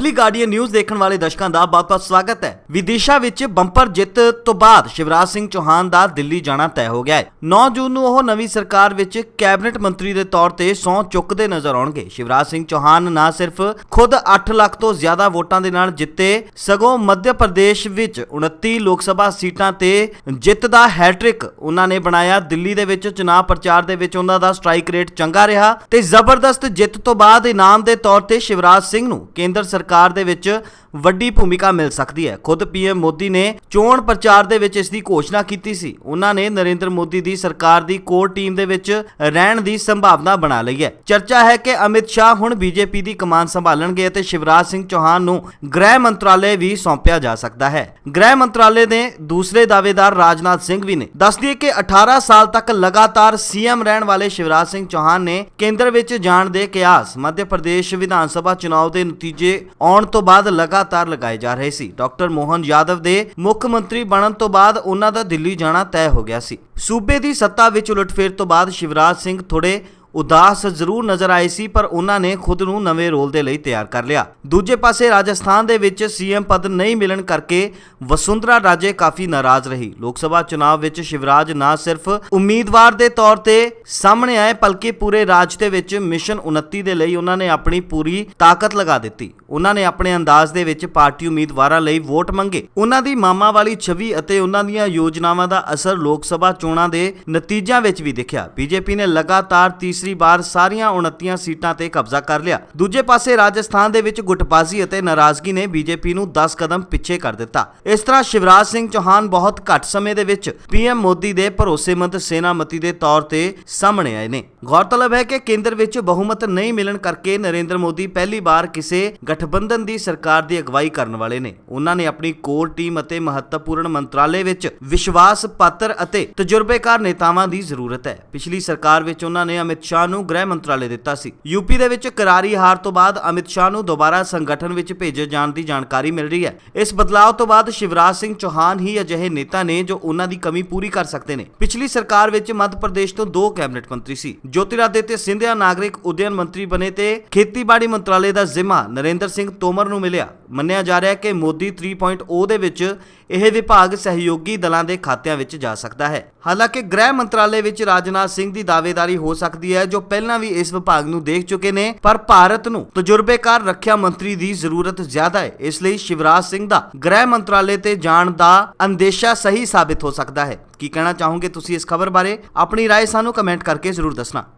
Public guardian news ਦੇਖਣ ਵਾਲੇ ਦਰਸ਼ਕਾਂ ਦਾ ਬਹੁਤ-ਬਹੁਤ ਸਵਾਗਤ ਹੈ। ਵਿਦਿਸ਼ਾ ਵਿੱਚ ਬੰਪਰ ਜਿੱਤ ਤੋਂ ਬਾਅਦ ਸ਼ਿਵਰਾਜ ਸਿੰਘ ਚੌਹਾਨ ਦਾ ਦਿੱਲੀ ਜਾਣਾ ਤੈਅ ਹੋ ਗਿਆ ਹੈ। 9 ਜੂਨ ਨੂੰ ਉਹ ਨਵੀਂ ਸਰਕਾਰ ਵਿੱਚ ਕੈਬਨਿਟ ਮੰਤਰੀ ਦੇ ਤੌਰ ਤੇ ਸਹੁੰ ਚੁੱਕਦੇ ਨਜ਼ਰ ਆਉਣਗੇ। ਸ਼ਿਵਰਾਜ ਸਿੰਘ ਚੌਹਾਨ ਨਾ ਸਿਰਫ ਖੁਦ 8 ਲੱਖ ਤੋਂ ਜ਼ਿਆਦਾ ਵੋਟਾਂ ਦੇ ਨਾਲ ਜਿੱਤੇ, ਸਗੋਂ ਮੱਧ ਪ੍ਰਦੇਸ਼ ਵਿੱਚ 29 ਲੋਕ ਸਭਾ ਸੀਟਾਂ ਤੇ ਜਿੱਤ ਦਾ ਹੈਟ੍ਰਿਕ ਉਹਨਾਂ ਨੇ ਬਣਾਇਆ। ਦਿੱਲੀ ਦੇ ਵਿੱਚ ਚੁਣਾਵ ਪ੍ਰਚਾਰ ਦੇ ਵਿੱਚ ਉਹਨਾਂ ਦਾ ਸਟ੍ਰਾਈਕ ਰੇਟ ਚੰਗਾ ਰਿਹਾ ਤੇ ਜ਼ਬਰਦਸਤ ਜਿੱਤ ਤੋਂ ਬਾਅਦ ਇਨਾਮ ਦੇ ਤੌਰ ਤੇ ਸ਼ਿਵਰਾਜ ਸਿੰਘ ਨੂੰ ਕੇਂਦਰ ਸਰਕਾਰ ਦੇ ਵਿੱਚ ਵੱਡੀ ਭੂਮਿਕਾ ਮਿਲ ਸਕਦੀ ਹੈ। ਖੁਦ ਪੀਐਮ ਮੋਦੀ ਨੇ ਚੋਣ ਪ੍ਰਚਾਰ ਦੇ ਵਿੱਚ ਇਸ ਦੀ ਘੋਸ਼ਣਾ ਕੀਤੀ ਸੀ। ਉਹਨਾਂ ਨੇ ਨਰਿੰਦਰ ਮੋਦੀ ਦੀ ਸਰਕਾਰ ਦੀ ਕੋਰ ਟੀਮ ਦੇ ਵਿੱਚ ਰਹਿਣ ਦੀ ਸੰਭਾਵਨਾ ਬਣਾ ਲਈ ਹੈ। ਚਰਚਾ ਹੈ ਕਿ ਅਮਿਤ ਸ਼ਾਹ ਹੁਣ ਬੀਜੇਪੀ ਦੀ ਕਮਾਨ ਸੰਭਾਲਣਗੇ ਅਤੇ ਸ਼ਿਵਰਾਜ ਸਿੰਘ ਚੌਹਾਨ ਨੂੰ ਗ੍ਰਹਿ ਮੰਤਰਾਲੇ ਵੀ ਸੌਂਪਿਆ ਜਾ ਸਕਦਾ ਹੈ। ਗ੍ਰਹਿ ਮੰਤਰਾਲੇ ਦੇ ਦੂਸਰੇ ਦਾਅਵੇਦਾਰ ਰਾਜਨਾਥ ਸਿੰਘ ਵੀ ਨੇ। ਦੱਸਦੀ ਕਿ 18 ਸਾਲ ਤੱਕ ਲਗਾਤਾਰ ਸੀਐਮ ਰਹਿਣ ਵਾਲੇ ਸ਼ਿਵਰਾਜ ਸਿੰਘ ਚੌਹਾਨ ਨੇ ਕੇਂਦਰ ਵਿੱਚ ਜਾਣ ਦੇ ਕਿਆਸ। ਮੱਧ ਪ੍ਰਦੇਸ਼ ਵਿਧਾਨ ਸਭਾ ਚੁਣਾਵ ਦੇ ਨਤੀਜੇ ਆਉਣ ਤੋਂ ਬਾਅਦ ਲਗਾ ਲਗਾਤਾਰ ਲਗਾਏ ਜਾ ਰਹੇ ਸੀ। ਡਾਕਟਰ ਮੋਹਨ ਯਾਦਵ ਦੇ ਮੁੱਖ ਮੰਤਰੀ ਬਣਨ ਤੋਂ ਬਾਅਦ ਉਹਨਾਂ ਦਾ ਦਿੱਲੀ ਜਾਣਾ ਤੈਅ ਹੋ ਗਿਆ ਸੀ। ਸੂਬੇ ਦੀ ਸੱਤਾ ਵਿੱਚ ਉਲਟਫੇਰ ਤੋਂ ਬਾਅਦ ਸ਼ਿਵਰਾਜ ਸਿੰਘ ਥੋੜੇ ਉਦਾਸ ਜ਼ਰੂਰ ਨਜ਼ਰ ਆਏ ਸੀ, ਪਰ ਉਹਨਾਂ ਨੇ ਖੁਦ ਨੂੰ ਨਵੇਂ ਰੋਲ ਦੇ ਲਈ ਤਿਆਰ ਕਰ ਲਿਆ। ਦੂਜੇ ਪਾਸੇ ਰਾਜਸਥਾਨ ਦੇ ਵਿੱਚ ਸੀਐਮ ਪਦ ਨਹੀਂ ਮਿਲਣ ਕਰਕੇ ਵਸੁੰਧਰਾ ਰਾਜੇ ਕਾਫੀ ਨਾਰਾਜ਼ ਰਹੀ। ਲੋਕ ਸਭਾ ਚੁਣਾਵ ਵਿੱਚ ਸ਼ਿਵਰਾਜ ਨਾ ਸਿਰਫ ਉਮੀਦਵਾਰ ਦੇ ਤੌਰ ਤੇ ਸਾਹਮਣੇ ਆਏ, ਬਲਕਿ ਪੂਰੇ ਰਾਜ ਦੇ ਵਿੱਚ ਮਿਸ਼ਨ 29 ਦੇ ਲਈ ਉਹਨਾਂ ਨੇ ਆਪਣੀ ਪੂਰੀ ਤਾਕਤ ਲਗਾ ਦਿੱਤੀ। ਉਹਨਾਂ ਨੇ ਆਪਣੇ ਅੰਦਾਜ਼ ਦੇ ਵਿੱਚ ਪਾਰਟੀ ਉਮੀਦਵਾਰਾਂ ਲਈ ਵੋਟ ਮੰਗੇ। ਉਹਨਾਂ ਦੀ ਮਾਮਾ ਵਾਲੀ ਛਵੀ ਅਤੇ ਉਹਨਾਂ ਦੀਆਂ ਯੋਜਨਾਵਾਂ ਦਾ ਅਸਰ ਲੋਕ ਸਭਾ ਚੋਣਾਂ ਦੇ ਨਤੀਜਿਆਂ ਵਿੱਚ ਵੀ ਦਿਖਿਆ। ਬੀਜੇਪੀ ਨੇ ਲਗਾਤਾਰ ਤੀਸਰੀ ਵਾਰ ਸਾਰੀਆਂ 29 ਸੀਟਾਂ ਤੇ ਕਬਜ਼ਾ ਕਰ ਲਿਆ। ਦੂਜੇ ਪਾਸੇ ਰਾਜਸਥਾਨ ਦੇ ਵਿੱਚ ਗੁੱਟਬਾਜ਼ੀ ਅਤੇ ਨਾਰਾਜ਼ਗੀ ਨੇ ਬੀਜੇਪੀ ਨੂੰ 10 ਕਦਮ ਪਿੱਛੇ ਕਰ ਦਿੱਤਾ। ਇਸ ਤਰ੍ਹਾਂ ਸ਼ਿਵਰਾਜ ਸਿੰਘ ਚੌਹਾਨ ਬਹੁਤ ਘੱਟ ਸਮੇਂ ਦੇ ਵਿੱਚ ਪੀਐਮ ਮੋਦੀ ਦੇ ਭਰੋਸੇਮੰਦ ਸੈਨਾਪਤੀ ਦੇ ਤੌਰ ਤੇ ਸਾਹਮਣੇ ਆਏ ਨੇ। ਗੌਰਤਲਬ ਹੈ ਕਿ ਕੇਂਦਰ ਵਿੱਚ ਬਹੁਮਤ ਨਹੀਂ ਮਿਲਣ ਕਰਕੇ ਨਰਿੰਦਰ ਮੋਦੀ ਪਹਿਲੀ ਵਾਰ ਕਿਸੇ ਗਠਬੰਧਨ ਦੀ ਸਰਕਾਰ ਦੀ ਅਗਵਾਈ ਕਰਨ ਵਾਲੇ ਨੇ। ਉਹਨਾਂ ਨੇ ਆਪਣੀ ਕੋਰ ਟੀਮ ਅਤੇ ਮਹੱਤਵਪੂਰਨ ਮੰਤਰਾਲੇ ਵਿੱਚ ਵਿਸ਼ਵਾਸ ਪਾਤਰ ਅਤੇ ਤਜਰਬੇਕਾਰ ਨੇਤਾਵਾਂ ਦੀ ਜ਼ਰੂਰਤ ਹੈ। ਪਿਛਲੀ ਸਰਕਾਰ ਵਿੱਚ ਉਹਨਾਂ ਨੇ ਅਮਿਤ ਸ਼ਾਹ ਨੂੰ ਗ੍ਰਹਿ ਮੰਤਰਾਲੇ ਦਿੱਤਾ ਸੀ। ਯੂਪੀ ਦੇ ਵਿੱਚ ਕਰਾਰੀ ਹਾਰ ਤੋਂ ਬਾਅਦ ਅਮਿਤ ਸ਼ਾਹ ਨੂੰ ਦੁਬਾਰਾ ਸੰਗਠਨ ਵਿੱਚ ਭੇਜੇ ਜਾਣ ਦੀ ਜਾਣਕਾਰੀ ਮਿਲ ਰਹੀ ਹੈ। ਇਸ ਬਦਲਾਅ ਤੋਂ ਬਾਅਦ ਸ਼ਿਵਰਾਜ ਸਿੰਘ ਚੌਹਾਨ ਹੀ ਅਜਿਹੇ ਨੇਤਾ ਨੇ ਜੋ ਉਹਨਾਂ ਦੀ ਕਮੀ ਪੂਰੀ ਕਰ ਸਕਦੇ ਨੇ। ਪਿਛਲੀ ਸਰਕਾਰ ਵਿੱਚ ਮੱਧ ਪ੍ਰਦੇਸ਼ ਤੋਂ ਦੋ ਕੈਬਨਿਟ ਮੰਤਰੀ ਸੀ। ਜੋਤਿਰਾਦਿੱਤਿਆ ਸਿੰਧਿਆ ਨਾਗਰਿਕ ਉਦਯਨ ਮੰਤਰੀ ਬਣੇ ਤੇ ਖੇਤੀਬਾੜੀ ਮੰਤਰਾਲੇ ਦਾ ਜ਼ਿੰਮਾ ਨਰਿੰਦਰ ਸਿੰਘ ਤੋਮਰ ਨੂੰ ਮਿਲਿਆ। ਮੰਨਿਆ ਜਾ ਰਿਹਾ ਹੈ ਕਿ ਮੋਦੀ 3.0 ਦੇ ਵਿੱਚ ਇਹ ਵਿਭਾਗ ਸਹਿਯੋਗੀ ਦਲਾਂ ਦੇ ਖਾਤਿਆਂ ਵਿੱਚ ਜਾ ਸਕਦਾ ਹੈ। ਹਾਲਾਂਕਿ ਗ੍ਰਹਿ ਮੰਤਰਾਲੇ ਵਿੱਚ ਰਾਜਨਾਥ ਸਿੰਘ ਦੀ ਦਾਅਵੇਦਾਰੀ ਹੋ ਸਕਦੀ ਹੈ ਜੋ ਪਹਿਲਾਂ ਵੀ ਇਸ ਵਿਭਾਗ ਨੂੰ ਦੇਖ ਚੁੱਕੇ ਨੇ ਪਰ ਭਾਰਤ ਨੂੰ ਤਜਰਬੇਕਾਰ ਰੱਖਿਆ ਮੰਤਰੀ ਦੀ ਜ਼ਰੂਰਤ ਜ਼ਿਆਦਾ ਹੈ ਇਸ ਲਈ ਸ਼ਿਵਰਾਜ ਸਿੰਘ ਦਾ ਗ੍ਰਹਿ ਮੰਤਰਾਲੇ ਤੇ ਜਾਣ ਦਾ ਅੰਦੇਸ਼ਾ ਸਹੀ ਸਾਬਿਤ ਹੋ ਸਕਦਾ ਹੈ ਕੀ ਕਹਿਣਾ ਚਾਹੋਗੇ ਤੁਸੀਂ ਇਸ ਖਬਰ ਬਾਰੇ ਆਪਣੀ رائے ਸਾਨੂੰ ਕਮੈਂਟ ਕਰਕੇ ਜ਼ਰੂਰ ਦੱਸਣਾ